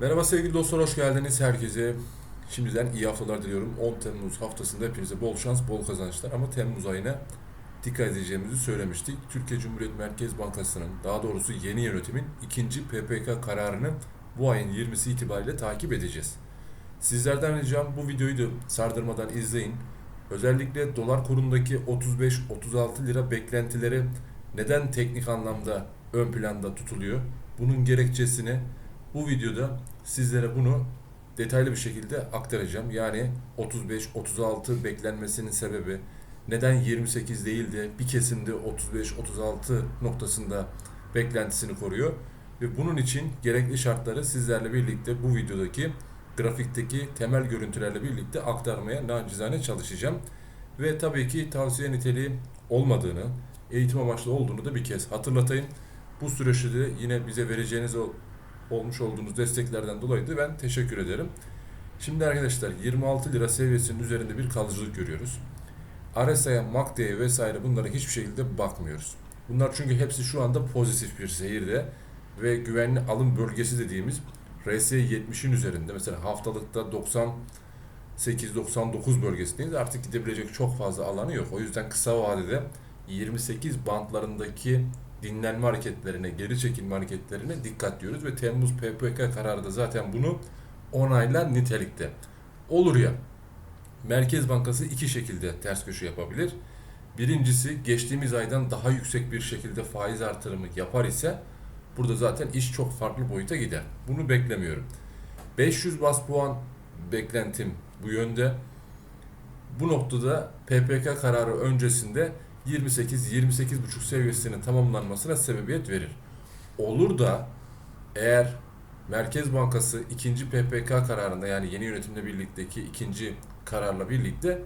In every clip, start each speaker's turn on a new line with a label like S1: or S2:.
S1: Merhaba sevgili dostlar, hoş geldiniz herkese. Şimdiden iyi haftalar diliyorum. 10 Temmuz haftasında hepinize bol şans, bol kazançlar. Ama Temmuz ayına dikkat edeceğimizi söylemiştik. Türkiye Cumhuriyet Merkez Bankası'nın, daha doğrusu yeni yönetimin ikinci PPK kararını bu ayın 20'si itibariyle takip edeceğiz. Sizlerden ricam bu videoyu da sardırmadan izleyin. Özellikle dolar kurundaki 35-36 lira beklentileri neden teknik anlamda ön planda tutuluyor? Bunun gerekçesini bu videoda sizlere bunu detaylı bir şekilde aktaracağım. Yani 35-36 beklenmesinin sebebi neden 28 değil de bir kesimde 35-36 noktasında beklentisini koruyor. Ve bunun için gerekli şartları sizlerle birlikte bu videodaki grafikteki temel görüntülerle birlikte aktarmaya nacizane çalışacağım. Ve tabii ki tavsiye niteliği olmadığını, eğitim amaçlı olduğunu da bir kez hatırlatayım. Bu süreçte de yine bize vereceğiniz o olmuş olduğunuz desteklerden dolayı da ben teşekkür ederim. Şimdi arkadaşlar 26 lira seviyesinin üzerinde bir kalıcılık görüyoruz. RSI'ye, MACD'ye vesaire bunlara hiçbir şekilde bakmıyoruz. Bunlar çünkü hepsi şu anda pozitif bir seyirde ve güvenli alım bölgesi dediğimiz RSI 70'in üzerinde. Mesela haftalıkta 98-99 bölgesindeyiz. Artık gidebilecek çok fazla alanı yok. O yüzden kısa vadede 28 bantlarındaki dinlenme hareketlerine, geri çekilme hareketlerine dikkat diyoruz ve Temmuz PPK kararı da zaten bunu onaylar nitelikte. Olur ya, Merkez Bankası iki şekilde ters köşe yapabilir. Birincisi geçtiğimiz aydan daha yüksek bir şekilde faiz artırımı yapar ise burada zaten iş çok farklı boyuta gider. Bunu beklemiyorum. 500 bas puan beklentim bu yönde. Bu noktada PPK kararı öncesinde 28-28,5 seviyesinin tamamlanmasına sebebiyet verir. Olur da eğer Merkez Bankası ikinci PPK kararında yani yeni yönetimle birlikteki ikinci kararla birlikte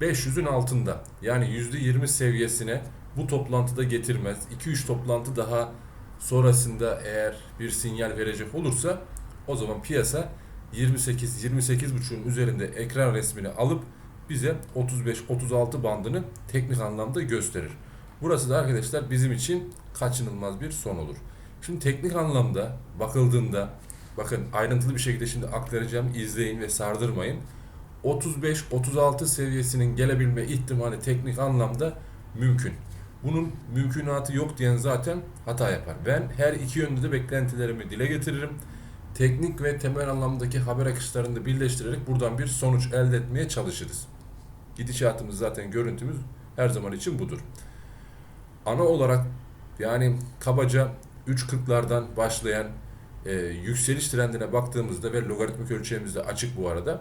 S1: 500'ün altında yani %20 seviyesine bu toplantıda getirmez. 2-3 toplantı daha sonrasında eğer bir sinyal verecek olursa o zaman piyasa 28-28,5'un üzerinde ekran resmini alıp bize 35-36 bandını teknik anlamda gösterir. Burası da arkadaşlar bizim için kaçınılmaz bir son olur. Şimdi teknik anlamda bakıldığında bakın ayrıntılı bir şekilde şimdi aktaracağım izleyin ve sardırmayın. 35-36 seviyesinin gelebilme ihtimali teknik anlamda mümkün. Bunun mümkünatı yok diyen zaten hata yapar. Ben her iki yönde de beklentilerimi dile getiririm. Teknik ve temel anlamdaki haber akışlarını birleştirerek buradan bir sonuç elde etmeye çalışırız. Gidişatımız zaten görüntümüz her zaman için budur. Ana olarak yani kabaca 3.40'lardan başlayan e, yükseliş trendine baktığımızda ve logaritmik ölçeğimizde açık bu arada.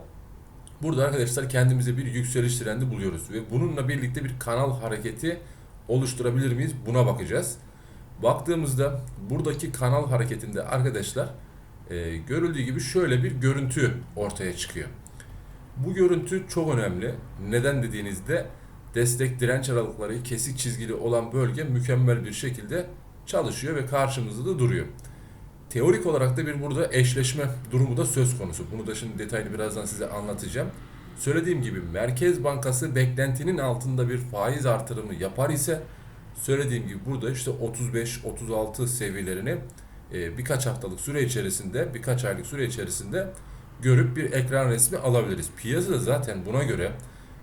S1: Burada arkadaşlar kendimize bir yükseliş trendi buluyoruz ve bununla birlikte bir kanal hareketi oluşturabilir miyiz? Buna bakacağız. Baktığımızda buradaki kanal hareketinde arkadaşlar e, görüldüğü gibi şöyle bir görüntü ortaya çıkıyor. Bu görüntü çok önemli. Neden dediğinizde destek direnç aralıkları kesik çizgili olan bölge mükemmel bir şekilde çalışıyor ve karşımızda da duruyor. Teorik olarak da bir burada eşleşme durumu da söz konusu. Bunu da şimdi detaylı birazdan size anlatacağım. Söylediğim gibi Merkez Bankası beklentinin altında bir faiz artırımı yapar ise söylediğim gibi burada işte 35-36 seviyelerini e, birkaç haftalık süre içerisinde, birkaç aylık süre içerisinde görüp bir ekran resmi alabiliriz. Piyasada zaten buna göre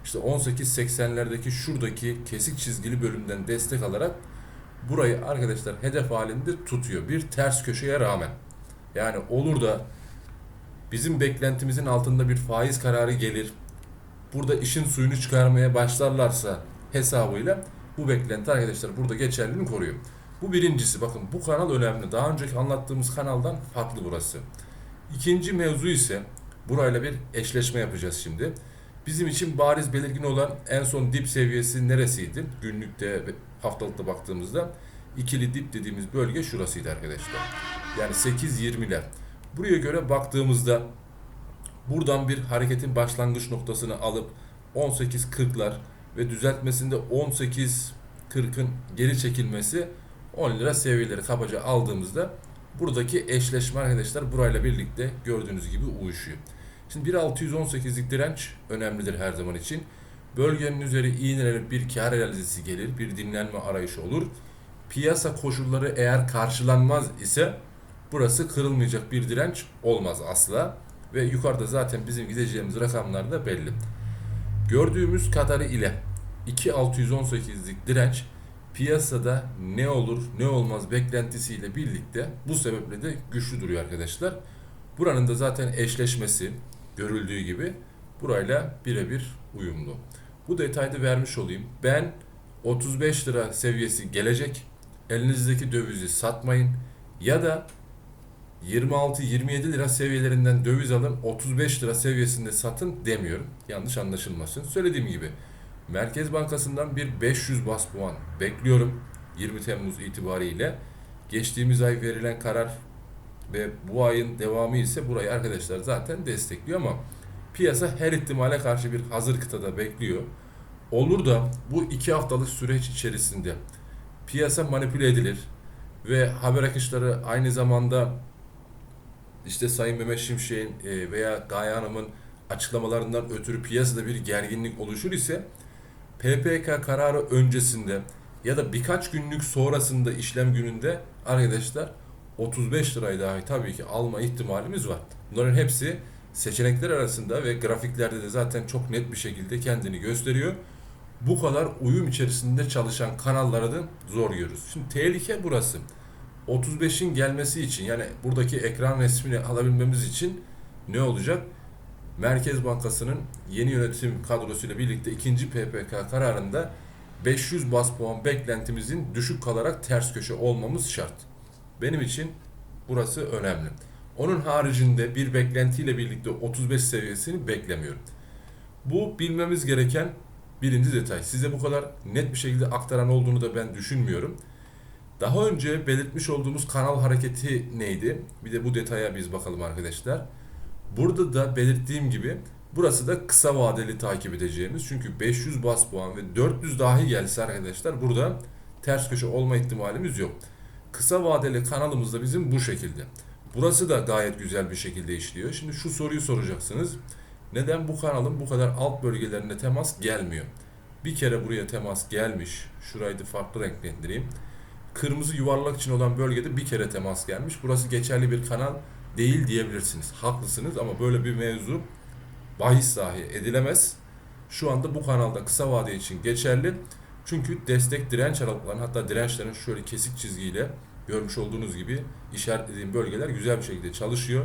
S1: işte 18.80'lerdeki şuradaki kesik çizgili bölümden destek alarak burayı arkadaşlar hedef halinde tutuyor. Bir ters köşeye rağmen. Yani olur da bizim beklentimizin altında bir faiz kararı gelir. Burada işin suyunu çıkarmaya başlarlarsa hesabıyla bu beklenti arkadaşlar burada geçerliliğini koruyor. Bu birincisi bakın bu kanal önemli. Daha önceki anlattığımız kanaldan farklı burası. İkinci mevzu ise burayla bir eşleşme yapacağız şimdi. Bizim için bariz belirgin olan en son dip seviyesi neresiydi? Günlükte haftalıkta baktığımızda ikili dip dediğimiz bölge şurasıydı arkadaşlar. Yani 8-20'ler. Buraya göre baktığımızda buradan bir hareketin başlangıç noktasını alıp 18-40'lar ve düzeltmesinde 18-40'ın geri çekilmesi 10 lira seviyeleri kabaca aldığımızda buradaki eşleşme arkadaşlar burayla birlikte gördüğünüz gibi uyuşuyor. Şimdi 1.618'lik direnç önemlidir her zaman için. Bölgenin üzeri iğnelenip bir kar realizesi gelir, bir dinlenme arayışı olur. Piyasa koşulları eğer karşılanmaz ise burası kırılmayacak bir direnç olmaz asla. Ve yukarıda zaten bizim gideceğimiz rakamlar da belli. Gördüğümüz kadarı ile 2618'lik direnç piyasada ne olur ne olmaz beklentisiyle birlikte bu sebeple de güçlü duruyor arkadaşlar. Buranın da zaten eşleşmesi görüldüğü gibi burayla birebir uyumlu. Bu detayda vermiş olayım. Ben 35 lira seviyesi gelecek. Elinizdeki dövizi satmayın. Ya da 26-27 lira seviyelerinden döviz alın 35 lira seviyesinde satın demiyorum. Yanlış anlaşılmasın. Söylediğim gibi Merkez Bankası'ndan bir 500 bas puan bekliyorum 20 Temmuz itibariyle. Geçtiğimiz ay verilen karar ve bu ayın devamı ise burayı arkadaşlar zaten destekliyor ama piyasa her ihtimale karşı bir hazır kıtada bekliyor. Olur da bu iki haftalık süreç içerisinde piyasa manipüle edilir ve haber akışları aynı zamanda işte Sayın Mehmet Şimşek'in e, veya Gaye Hanım'ın açıklamalarından ötürü piyasada bir gerginlik oluşur ise PPK kararı öncesinde ya da birkaç günlük sonrasında işlem gününde arkadaşlar 35 lirayı dahi tabii ki alma ihtimalimiz var. Bunların hepsi seçenekler arasında ve grafiklerde de zaten çok net bir şekilde kendini gösteriyor. Bu kadar uyum içerisinde çalışan kanalları da zor görüyoruz. Şimdi tehlike burası. 35'in gelmesi için yani buradaki ekran resmini alabilmemiz için ne olacak? Merkez Bankası'nın yeni yönetim kadrosuyla birlikte ikinci PPK kararında 500 bas puan beklentimizin düşük kalarak ters köşe olmamız şart. Benim için burası önemli. Onun haricinde bir beklentiyle birlikte 35 seviyesini beklemiyorum. Bu bilmemiz gereken birinci detay. Size bu kadar net bir şekilde aktaran olduğunu da ben düşünmüyorum. Daha önce belirtmiş olduğumuz kanal hareketi neydi? Bir de bu detaya biz bakalım arkadaşlar. Burada da belirttiğim gibi burası da kısa vadeli takip edeceğimiz. Çünkü 500 bas puan ve 400 dahi gelse arkadaşlar burada ters köşe olma ihtimalimiz yok. Kısa vadeli kanalımız da bizim bu şekilde. Burası da gayet güzel bir şekilde işliyor. Şimdi şu soruyu soracaksınız. Neden bu kanalın bu kadar alt bölgelerine temas gelmiyor? Bir kere buraya temas gelmiş. Şurayı da farklı renklendireyim. Kırmızı yuvarlak için olan bölgede bir kere temas gelmiş. Burası geçerli bir kanal değil diyebilirsiniz. Haklısınız ama böyle bir mevzu bahis dahi edilemez. Şu anda bu kanalda kısa vade için geçerli. Çünkü destek direnç aralıklarının hatta dirençlerin şöyle kesik çizgiyle görmüş olduğunuz gibi işaretlediğim bölgeler güzel bir şekilde çalışıyor.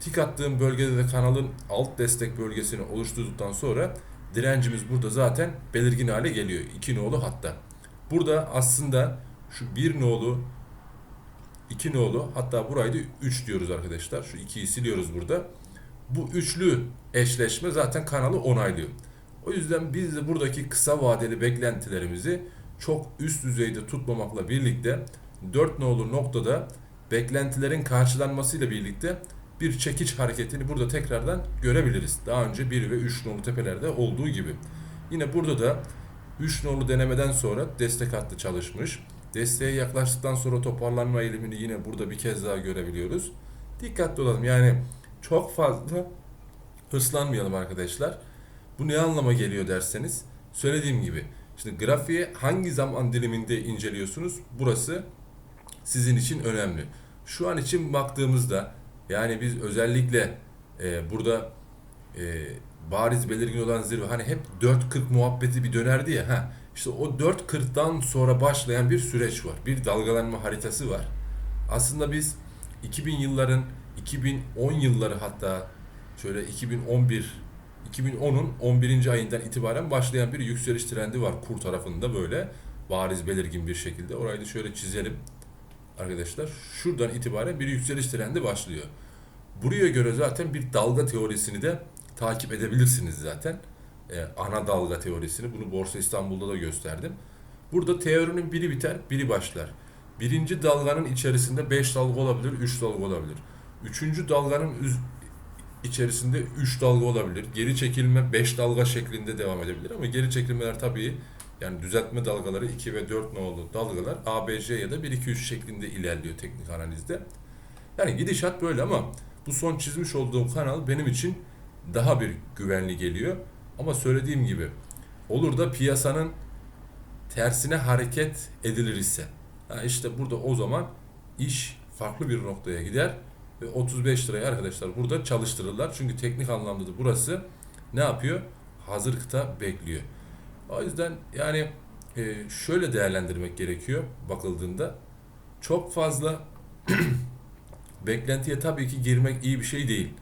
S1: Tik attığım bölgede de kanalın alt destek bölgesini oluşturduktan sonra direncimiz burada zaten belirgin hale geliyor. 2 nolu hatta. Burada aslında şu 1 nolu 2 nolu hatta burayı da 3 diyoruz arkadaşlar. Şu 2'yi siliyoruz burada. Bu üçlü eşleşme zaten kanalı onaylıyor. O yüzden biz de buradaki kısa vadeli beklentilerimizi çok üst düzeyde tutmamakla birlikte 4 nolu noktada beklentilerin karşılanmasıyla birlikte bir çekiç hareketini burada tekrardan görebiliriz. Daha önce 1 ve 3 nolu tepelerde olduğu gibi. Yine burada da 3 nolu denemeden sonra destek hattı çalışmış. Desteğe yaklaştıktan sonra toparlanma eğilimini yine burada bir kez daha görebiliyoruz. Dikkatli olalım. Yani çok fazla hırslanmayalım arkadaşlar. Bu ne anlama geliyor derseniz söylediğim gibi şimdi grafiği hangi zaman diliminde inceliyorsunuz burası sizin için önemli. Şu an için baktığımızda yani biz özellikle e, burada e, bariz belirgin olan zirve hani hep 4.40 muhabbeti bir dönerdi ya ha işte o 4.40'dan sonra başlayan bir süreç var. Bir dalgalanma haritası var. Aslında biz 2000 yılların 2010 yılları hatta şöyle 2011 2010'un 11. ayından itibaren başlayan bir yükseliş trendi var kur tarafında böyle bariz belirgin bir şekilde. Orayı da şöyle çizelim arkadaşlar. Şuradan itibaren bir yükseliş trendi başlıyor. Buraya göre zaten bir dalga teorisini de takip edebilirsiniz zaten. Ee, ana dalga teorisini. Bunu Borsa İstanbul'da da gösterdim. Burada teorinin biri biter, biri başlar. Birinci dalganın içerisinde 5 dalga olabilir, 3 dalga olabilir. Üçüncü dalganın içerisinde 3 dalga olabilir. Geri çekilme 5 dalga şeklinde devam edebilir ama geri çekilmeler tabii yani düzeltme dalgaları 2 ve 4 nolu dalgalar ABC ya da 1-2-3 şeklinde ilerliyor teknik analizde. Yani gidişat böyle ama bu son çizmiş olduğum kanal benim için daha bir güvenli geliyor. Ama söylediğim gibi olur da piyasanın tersine hareket edilir ise ha işte burada o zaman iş farklı bir noktaya gider ve 35 liraya arkadaşlar burada çalıştırırlar. Çünkü teknik anlamda da burası ne yapıyor? Hazır kıta bekliyor. O yüzden yani e, şöyle değerlendirmek gerekiyor bakıldığında. Çok fazla beklentiye tabii ki girmek iyi bir şey değil.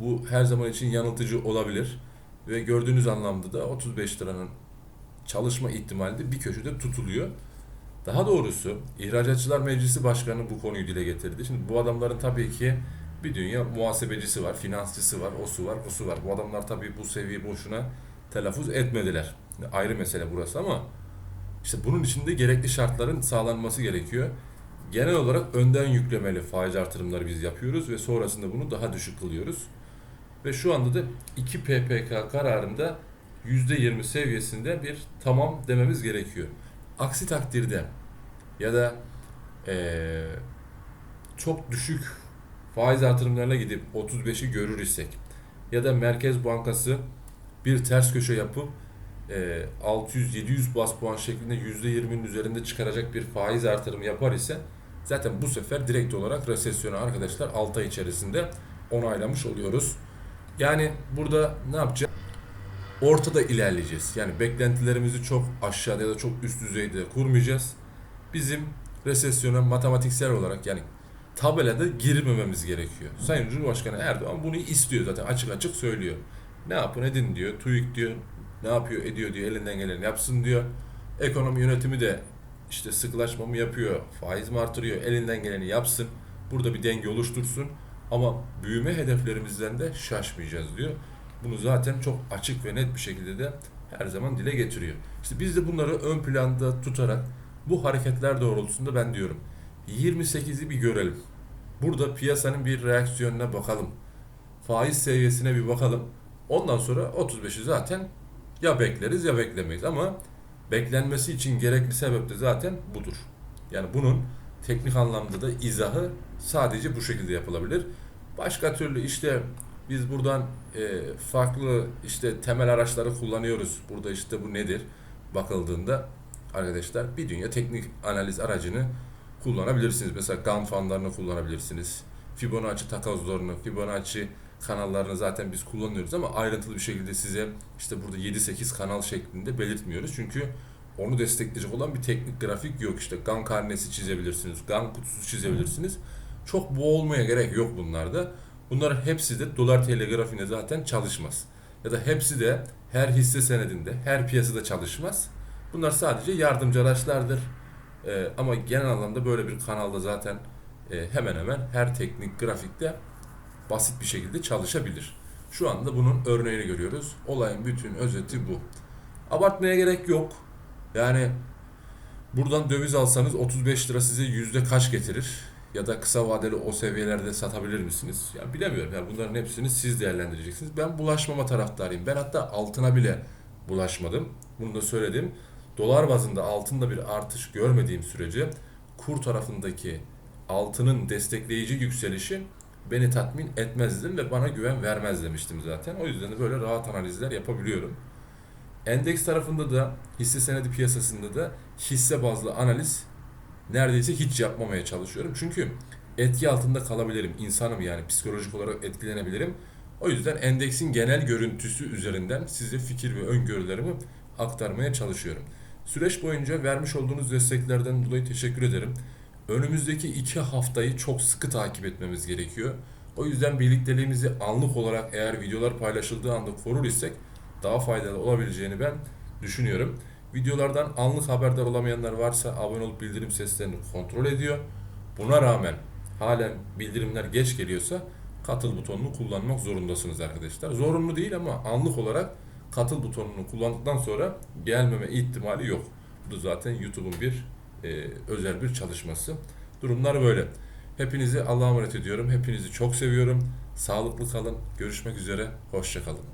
S1: Bu her zaman için yanıltıcı olabilir. Ve gördüğünüz anlamda da 35 liranın çalışma ihtimali de bir köşede tutuluyor. Daha doğrusu İhracatçılar Meclisi Başkanı bu konuyu dile getirdi. Şimdi bu adamların tabii ki bir dünya muhasebecisi var, finansçısı var, osu var, osu var. Bu adamlar tabii bu seviye boşuna telaffuz etmediler. Ayrı mesele burası ama işte bunun için de gerekli şartların sağlanması gerekiyor. Genel olarak önden yüklemeli faiz artırımları biz yapıyoruz ve sonrasında bunu daha düşük kılıyoruz. Ve şu anda da 2 PPK kararında %20 seviyesinde bir tamam dememiz gerekiyor. Aksi takdirde ya da eee, çok düşük faiz artırımlarına gidip 35'i görür isek ya da Merkez Bankası bir ters köşe yapıp eee, 600-700 bas puan şeklinde %20'nin üzerinde çıkaracak bir faiz artırımı yapar ise zaten bu sefer direkt olarak resesyonu arkadaşlar 6 ay içerisinde onaylamış oluyoruz. Yani burada ne yapacağız? Ortada ilerleyeceğiz. Yani beklentilerimizi çok aşağıda ya da çok üst düzeyde kurmayacağız. Bizim resesyona matematiksel olarak yani tabelada girmememiz gerekiyor. Sayın Cumhurbaşkanı Erdoğan bunu istiyor zaten açık açık söylüyor. Ne yapın edin diyor. TÜİK diyor. Ne yapıyor ediyor diyor. Elinden geleni yapsın diyor. Ekonomi yönetimi de işte sıkılaşma mı yapıyor, faiz mi artırıyor, elinden geleni yapsın. Burada bir denge oluştursun. Ama büyüme hedeflerimizden de şaşmayacağız diyor. Bunu zaten çok açık ve net bir şekilde de her zaman dile getiriyor. İşte biz de bunları ön planda tutarak bu hareketler doğrultusunda ben diyorum 28'i bir görelim. Burada piyasanın bir reaksiyonuna bakalım. Faiz seviyesine bir bakalım. Ondan sonra 35'i zaten ya bekleriz ya beklemeyiz ama beklenmesi için gerekli sebep de zaten budur. Yani bunun teknik anlamda da izahı sadece bu şekilde yapılabilir. Başka türlü işte biz buradan e, farklı işte temel araçları kullanıyoruz. Burada işte bu nedir? Bakıldığında arkadaşlar bir dünya teknik analiz aracını kullanabilirsiniz. Mesela GAN fanlarını kullanabilirsiniz. Fibonacci takozlarını, Fibonacci kanallarını zaten biz kullanıyoruz ama ayrıntılı bir şekilde size işte burada 7-8 kanal şeklinde belirtmiyoruz. Çünkü onu destekleyecek olan bir teknik grafik yok. İşte GAN karnesi çizebilirsiniz, GAN kutusu çizebilirsiniz. Çok boğulmaya gerek yok bunlarda. Bunların hepsi de dolar TL grafiğinde zaten çalışmaz. Ya da hepsi de her hisse senedinde, her piyasada çalışmaz. Bunlar sadece yardımcı araçlardır. Ee, ama genel anlamda böyle bir kanalda zaten e, hemen hemen her teknik grafikte basit bir şekilde çalışabilir. Şu anda bunun örneğini görüyoruz. Olayın bütün özeti bu. Abartmaya gerek yok. Yani buradan döviz alsanız 35 lira size yüzde kaç getirir? Ya da kısa vadeli o seviyelerde satabilir misiniz? Yani bilemiyorum. Yani bunların hepsini siz değerlendireceksiniz. Ben bulaşmama taraftarıyım. Ben hatta altına bile bulaşmadım. Bunu da söyledim. Dolar bazında altında bir artış görmediğim sürece kur tarafındaki altının destekleyici yükselişi beni tatmin etmezdim ve bana güven vermez demiştim zaten. O yüzden de böyle rahat analizler yapabiliyorum. Endeks tarafında da hisse senedi piyasasında da hisse bazlı analiz neredeyse hiç yapmamaya çalışıyorum. Çünkü etki altında kalabilirim. İnsanım yani psikolojik olarak etkilenebilirim. O yüzden endeksin genel görüntüsü üzerinden size fikir ve öngörülerimi aktarmaya çalışıyorum. Süreç boyunca vermiş olduğunuz desteklerden dolayı teşekkür ederim. Önümüzdeki iki haftayı çok sıkı takip etmemiz gerekiyor. O yüzden birlikteliğimizi anlık olarak eğer videolar paylaşıldığı anda korur isek daha faydalı olabileceğini ben düşünüyorum. Videolardan anlık haberdar olamayanlar varsa abone olup bildirim seslerini kontrol ediyor. Buna rağmen halen bildirimler geç geliyorsa katıl butonunu kullanmak zorundasınız arkadaşlar. Zorunlu değil ama anlık olarak katıl butonunu kullandıktan sonra gelmeme ihtimali yok. Bu da zaten YouTube'un bir e, özel bir çalışması. Durumlar böyle. Hepinizi Allah'a emanet ediyorum. Hepinizi çok seviyorum. Sağlıklı kalın. Görüşmek üzere. Hoşça kalın.